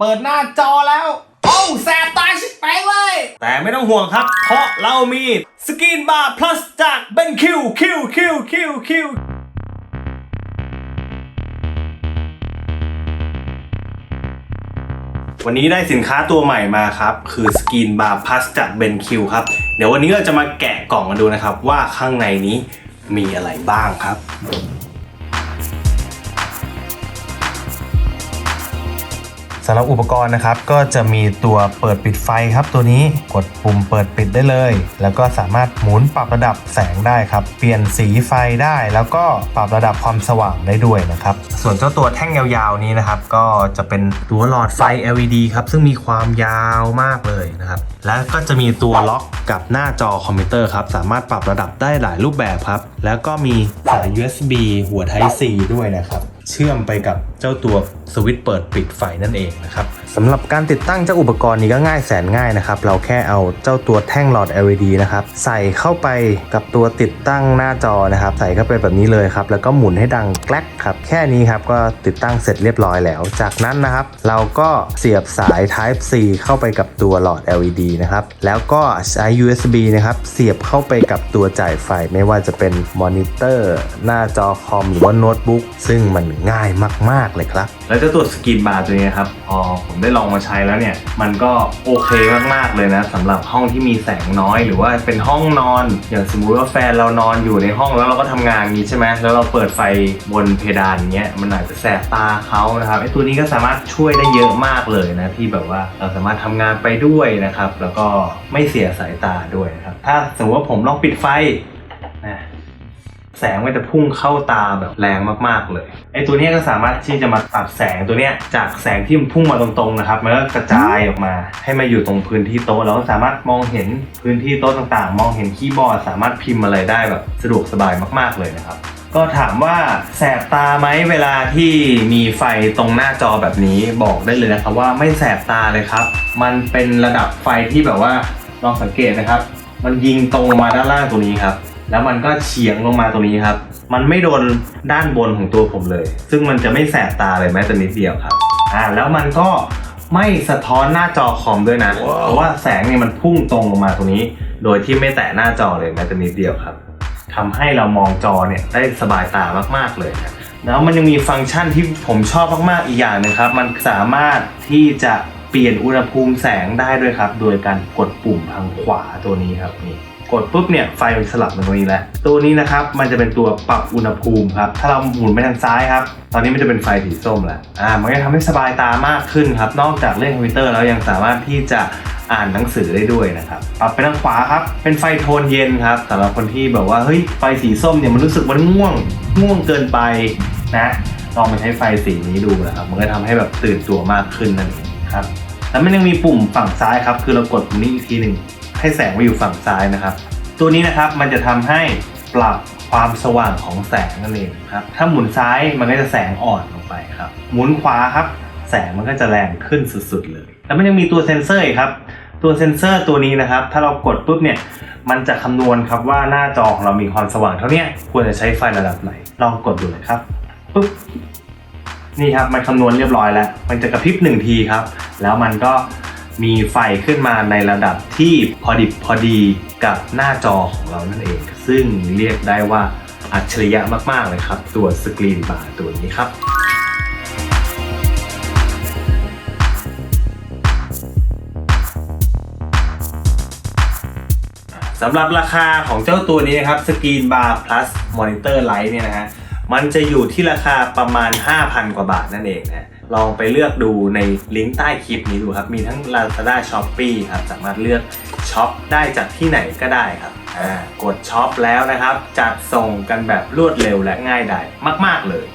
เปิดหน้าจอแล้ว โอ้แสบตาชิบไปเลย แต่ไม่ต้องห่วงครับ เพราะเรามีสกินบาร์ plus จากเบนคิวคิวคิวคิวคิววันนี้ได้สินค้าตัวใหม่มาครับ คือสกินบาร์ plus จากเบนคิวครับ เดี๋ยววันนี้เราจะมาแกะกล่องกันดูนะครับ ว่าข้างในนี้มีอะไรบ้างครับ สำหรับอุปกรณ์นะครับก็จะมีตัวเปิดปิดไฟครับ ตัวนี้กดปุ่มเปิดปิดได้เลย แล้วก็สามารถหมุนปรับระดับแสงได้ครับ เปลี่ยนสีไฟได้ แล้วก็ปรับระดับความสว่างได้ด้วยนะครับ ส่วนเจ้าตัวแท่งยาวๆนี้นะครับก็จะเป็นตัวหลอดไฟ LED ครับซึ่งมีความยาวมากเลยนะครับ แล้วก็จะมีตัวล็อกกับหน้าจอคอมพิวเตอร์ครับสามารถปรับระดับได้หลายรูปแบบครับ แล้วก็มีสาย USB หัว Type C ด้วยนะครับ เชื่อมไปกับเจ้าตัวสวิตช์เปิดปิดไฟนั่นเองนะครับสำหรับการติดตั้งเจ้าอุปกรณ์นี้ก็ง่ายแสนง่ายนะครับ เราแค่เอาเจ้าตัวแท่งหลอด LED นะครับใส่เข้าไปกับตัวติดตั้งหน้าจอนะครับ ใส่เข้าไปแบบนี้เลยครับ แล้วก็หมุนให้ดังแกลกครับ แค่นี้ครับก็ติดตั้งเสร็จเรียบร้อยแล้ว จากนั้นนะครับ เราก็เสียบสาย Type C เข้าไปกับตัวหลอด LED นะครับแล้วก็ใช้ USB นะครับเสียบเข้าไปกับตัวจ่ายไฟไม่ว่าจะเป็นมอนิเตอร์หน้าจอคอมหรือว่าโน้ตบุ๊กซึ่งมันง่ายมาก ๆ เลยครับ แล้วเจ้าตัวสกินบาร์ตัวนี้ครับพอผมได้ลองมาใช้แล้วเนี่ย มันก็โอเคมาก ๆ เลยนะสำหรับห้องที่มีแสงน้อย หรือว่าเป็นห้องนอน อย่างสมมุติว่าแฟนเรานอนอยู่ในห้องแล้วเราก็ทำงานงนี้ใช่ไหมแล้วเราเปิดไฟบนเพดานอย่างเงี้ยมันอาจจะแสบตาเขานะครับไอ้ตัวนี้ก็สามารถช่วยได้เยอะมากเลยนะที่แบบว่าเราสามารถทำงานไปด้วยนะครับ แล้วก็ไม่เสียสายตาด้วยนะครับถ้าสมมติว่าผมลองปิดไฟนะ แสงมันจะพุ่งเข้าตาแบบแรงมากๆเลย ไอ้ตัวนี้ก็สามารถที่จะมาตัดแสงตัวเนี้ยจากแสงที่มันพุ่งมาตรงๆนะครับมันก็กระจายออกมา ให้มาอยู่ตรงพื้นที่โต๊ะเราก็สามารถมองเห็นพื้นที่โต๊ะต่างๆ มองเห็นคีย์บอร์ด สามารถพิมพ์อะไรได้แบบสะดวกสบายมากๆเลยนะครับก็ถามว่าแสบตาไหมเวลาที่มีไฟตรงหน้าจอแบบนี้บอกได้เลยนะครับว่าไม่แสบตาเลยครับ มันเป็นระดับไฟที่แบบว่าลองสังเกตนะครับ มันยิงตรงมาด้านล่างตรงนี้ครับ แล้วมันก็เฉียงลงมาตรงนี้ครับ มันไม่โดนด้านบนของตัวผมเลย ซึ่งมันจะไม่แสบตาเลยแม้แต่นิดเดียวครับ อ่า แล้วมันก็ไม่สะท้อนหน้าจอคอมด้วยนะเพราะว่าแสงเนี่ยมันพุ่งตรงลงมาตรงนี้ โดยที่ไม่แตะหน้าจอเลยแม้แต่นิดเดียวครับทำให้เรามองจอเนี่ยได้สบายตามากๆเลยนะแล้วมันยังมีฟังก์ชันที่ผมชอบมากๆอีกอย่างหนึงครับ มันสามารถที่จะเปลี่ยนอุณหภูมิแสงได้ด้วยครับ โดยการกดปุ่มทางขวาตัวนี้ครับนี่ กดปุ๊บเนี่ยไฟมันสลับมาตรงนี้แล้วตัวนี้นะครับมันจะเป็นตัวปรับอุณหภูมิครับถ้าเราหมุนไปทางซ้ายครับตอนนี้มันจะเป็นไฟสีส้มแล้วอ่ามันก็ทำให้สบายตามากขึ้นครับ นอกจากเล่นคอมพิวเตอร์แล้วยังสามารถที่จะอ่านหนังสือได้ด้วยนะครับปรับไปทางขวาครับ เป็นไฟโทนเย็นครับสำหรับคนที่แบบว่าเฮ้ยไฟสีส้มเนี่ยมันรู้สึกมันง่วงง่วงเกินไปนะลองไปใช้ไฟสีนี้ดูนะครับ มันก็ทำให้แบบตื่นตัวมากขึ้นนั่นเองครับแล้วมันยังมีปุ่มฝั่งซ้ายครับ คือเรากดปุ่มนี้อีกทีหนึ่ง ให้แสงมาอยู่ฝั่งซ้ายนะครับ ตัวนี้นะครับมันจะทำให้ปรับความสว่างของแสงนั่นเองครับ ถ้าหมุนซ้ายมันก็จะแสงอ่อนลงไปครับ หมุนขวาครับ แสงมันก็จะแรงขึ้นสุดๆเลย แล้วมันยังมีตัวเซ็นเซอร์อีกครับ ตัวเซ็นเซอร์ตัวนี้นะครับ ถ้าเรากดปุ๊บเนี่ย มันจะคำนวณครับว่าหน้าจอของเรามีความสว่างเท่าเนี้ยควรจะใช้ไฟระดับไหน ลองกดดูเลยครับปุ๊บ นี่ครับ มันคำนวณเรียบร้อยแล้ว มันจะกระพริบหนึ่งทีครับ แล้วมันก็ มีไฟขึ้นมาในระดับที่พอดิบพอดีกับหน้าจอของเรานั่นเอง ซึ่งเรียกได้ว่าอัจฉริยะมาก ๆ เลยครับ ตัวสกรีนบาร์ตัวนี้ครับสำหรับราคาของเจ้าตัวนี้นะครับ Screen Bar Plus Monitor light เนี่ยนะฮะมันจะอยู่ที่ราคาประมาณ 5,000 กว่าบาทนั่นเองนะ ลองไปเลือกดูในลิงก์ใต้คลิปนี้ดูครับ มีทั้ง Lazada Shopee ครับ สามารถเลือกช็อปได้จากที่ไหนก็ได้ครับอ่ากดช็อปแล้วนะครับ จัดส่งกันแบบรวดเร็วและง่ายดายมาก ๆ เลย